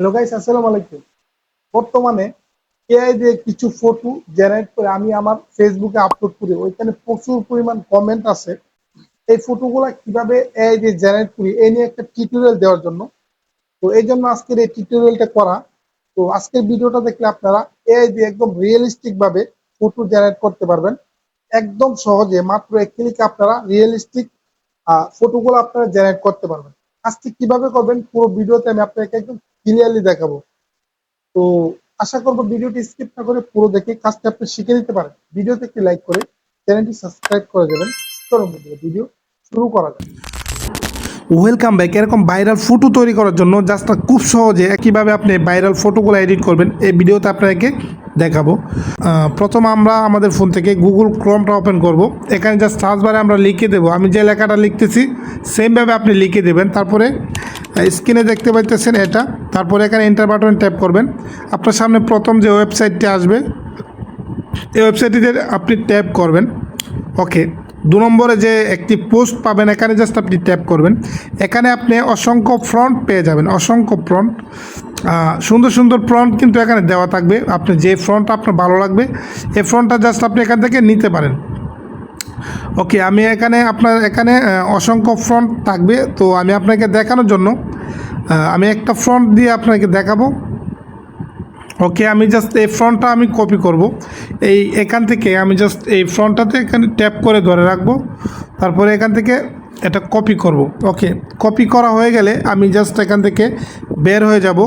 Hello guys আসসালামু আলাইকুম। বর্তমানে এআই দিয়ে কিছু ফটো জেনারেট করে আমি আমার ফেসবুকে আপলোড করি। ওইখানে প্রচুর পরিমাণ কমেন্ট আছে। এই ফটোগুলা কীভাবে এআই দিয়ে জেনারেট করি এই নিয়ে একটা টিউটোরিয়াল দেওয়ার জন্য। তো এই জন্য আজকের এই টিউটোরিয়ালটা করা। তো আজকের ভিডিওটা দেখলে আপনারা এআই দিয়ে একদম রিয়েলিস্টিক ভাবে ফটো জেনারেট করতে পারবেন। একদম সহজে, মাত্র এক ক্লিকে আপনারা রিয়েলিস্টিক ফটোগুলো আপনারা জেনারেট করতে পারবেন। আজকে কীভাবে করবেন, পুরো ভিডিওতে আমি আপনাকে একদম ক্লিয়ারলি দেখাবো। তো আশা করব ভিডিওটি স্কিপ না করে পুরো দেখে কাজটা আপনি শিখে নিতে পারেন। ভিডিওতে একটি লাইক করে চ্যানেলটি সাবস্ক্রাইব করে দেবেন। চলুন ভিডিও শুরু করা যাক। ওয়েলকাম ব্যাক এরকম ভাইরাল ফটো তৈরি করার জন্য জাস্ট খুব সহজে কীভাবে আপনি ভাইরাল ফটোগুলো এডিট করবেন। এই ভিডিওতে আপনাকে দেখাবো। প্রথম আমরা আমাদের ফোন থেকে গুগল ক্রমটা ওপেন করব। এখানে জাস্ট সার্চ বারে আমরা লিখে দেবো। আমি যে লেখাটা লিখতেছি সেমভাবে আপনি লিখে দেবেন। তারপরে স্ক্রিনে দেখতে পাইতেছেন এটা। তারপরে এখানে এন্টার বাটন ট্যাপ করবেন। আপনার সামনে প্রথম যে ওয়েবসাইটটি আসবে, এই ওয়েবসাইটটিতে আপনি ট্যাপ করবেন। ওকে দু নম্বরে যে একটি পোস্ট পাবেন, এখানে জাস্ট আপনি ট্যাপ করবেন। এখানে আপনি অসংখ্য ফ্রন্ট পেয়ে যাবেন, অসংখ্য ফ্রন্ট সুন্দর সুন্দর ফ্রন্ট কিন্তু এখানে দেওয়া থাকবে। আপনি যে ফ্রন্টটা আপনার ভালো লাগবে, এই ফ্রন্টটা জাস্ট আপনি এখান থেকে নিতে পারেন। ওকে আমি এখানে আপনার, এখানে অসংখ্য ফ্রন্ট থাকবে। তো আমি আপনাকে দেখানোর জন্য আমি একটা ফ্রন্ট দিয়ে আপনাকে দেখাবো। ওকে আমি জাস্ট এই ফ্রন্টটা আমি কপি করব। এই এখান থেকে আমি জাস্ট এই ফ্রন্টটাতে এখানে ট্যাপ করে ধরে রাখব। তারপরে এখান থেকে এটা কপি করব। ওকে কপি করা হয়ে গেলে আমি জাস্ট এখান থেকে বের হয়ে যাব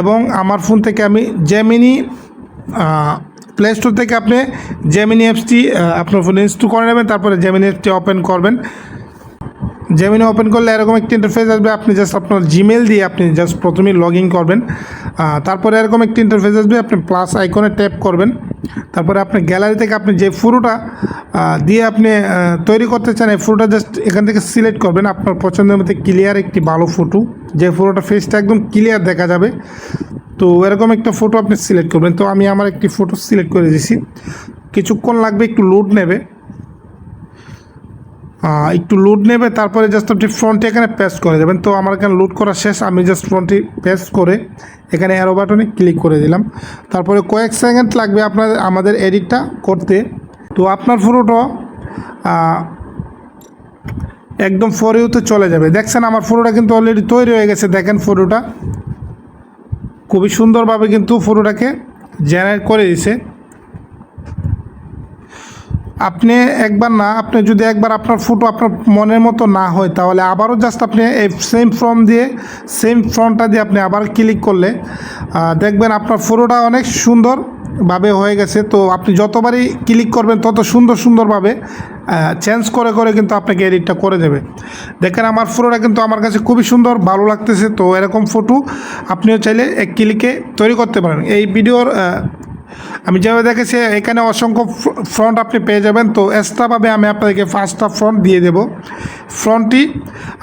এবং আমার ফোন থেকে আমি জেমিনি প্লে স্টোর থেকে আপনি জেমিনি অ্যাপসটি আপনার ফোনে ইনস্টল করে নেবেন, তারপরে জেমিনি অ্যাপসটি ওপেন করবেন। জেমিনি ওপেন করলে এরকম একটি ইন্টারফেস আসবে। আপনি জাস্ট আপনার জিমেল দিয়ে আপনি জাস্ট প্রথমে লগ ইন করবেন তারপরে এরকম একটি ইন্টারফেস আসবে। আপনি প্লাস আইকনে ট্যাপ করবেন। তারপরে আপনি গ্যালারি থেকে আপনি যে ফটোটা দিয়ে আপনি তৈরি করতে চান, এই ফটোটা জাস্ট এখান থেকে সিলেক্ট করবেন। আপনার পছন্দের মধ্যে ক্লিয়ার একটি ভালো ফটো। যে ফটোটা ফেসটা একদম ক্লিয়ার দেখা যাবে। তো এরকম একটা ফটো আপনি সিলেক্ট করবেন। তো আমি আমার একটি ফটো সিলেক্ট করে দিয়েছি কিছুক্ষণ লাগবে, একটু লোড নেবে। একটু লোড নেবে, তারপরে জাস্ট আপনি ফ্রন্টে এখানে পেস্ট করে দেবেন। তো আমার এখানে লোড করা শেষ, আমি জাস্ট ফ্রন্টে পেস্ট করে এখানে অ্যারো বাটনে ক্লিক করে দিলাম। তারপরে কয়েক সেকেন্ড লাগবে আপনার, আমাদের এডিটটা করতে। তো আপনার ফটোটা একদম ফরিউতে চলে যাবে। দেখছেন আমার ফটোটা কিন্তু অলরেডি তৈরি হয়ে গেছে। দেখেন ফটোটা খুবই সুন্দরভাবে কিন্তু ফটোটাকে জেনারেট করে দিছে। আপনি একবার না, আপনি যদি একবার আপনার ফটো আপনার মনের মতো না হয়, তাহলে আবারও জাস্ট আপনি এই সেম ফর্ম দিয়ে সেম ফর্মটা দিয়ে আপনি আবার ক্লিক করলে দেখবেন আপনার ফটোটা অনেক সুন্দরভাবে হয়ে গেছে। তো আপনি যতবারই ক্লিক করবেন, তত সুন্দর সুন্দরভাবে চেঞ্জ করে করে কিন্তু আপনাকে এডিটটা করে দেবে। দেখেন আমার ফটোটা কিন্তু আমার কাছে খুবই সুন্দর, ভালো লাগতেছে। তো এরকম ফটো আপনিও চাইলে এক ক্লিকে তৈরি করতে পারেন। এই ভিডিওর আমি যেভাবে দেখেছি, এখানে অসংখ্য ফ্রন্ট আপনি পেয়ে যাবেন। তো এক্সট্রাভাবে আমি আপনাদেরকে পাঁচটা ফ্রন্ট দিয়ে দেব। ফ্রন্টটি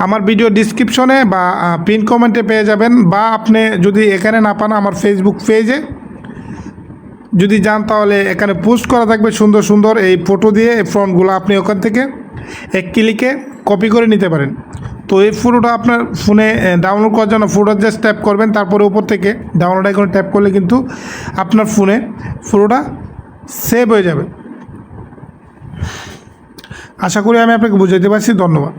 আমার ভিডিও ডিসক্রিপশনে বা পিন কমেন্টে পেয়ে যাবেন। বা আপনি যদি এখানে না পান আমার ফেসবুক পেজে যদি যান তাহলে এখানে পোস্ট করা থাকবে সুন্দর সুন্দর এই ফটো দিয়ে, এই ফ্রন্টগুলো আপনি ওখান থেকে এক ক্লিকে কপি করে নিতে পারেন। তো এই ফটোটা আপনার ফোনে ডাউনলোড করার জন্য ফটোটা জাস্ট ট্যাপ করবেন, তারপরে উপর থেকে ডাউনলোড আইকনে ট্যাপ করলে কিন্তু আপনার ফোনে ফটোটা সেভ হয়ে যাবে। আশা করি আমি আপনাকে বুঝাইতে পারছি, ধন্যবাদ।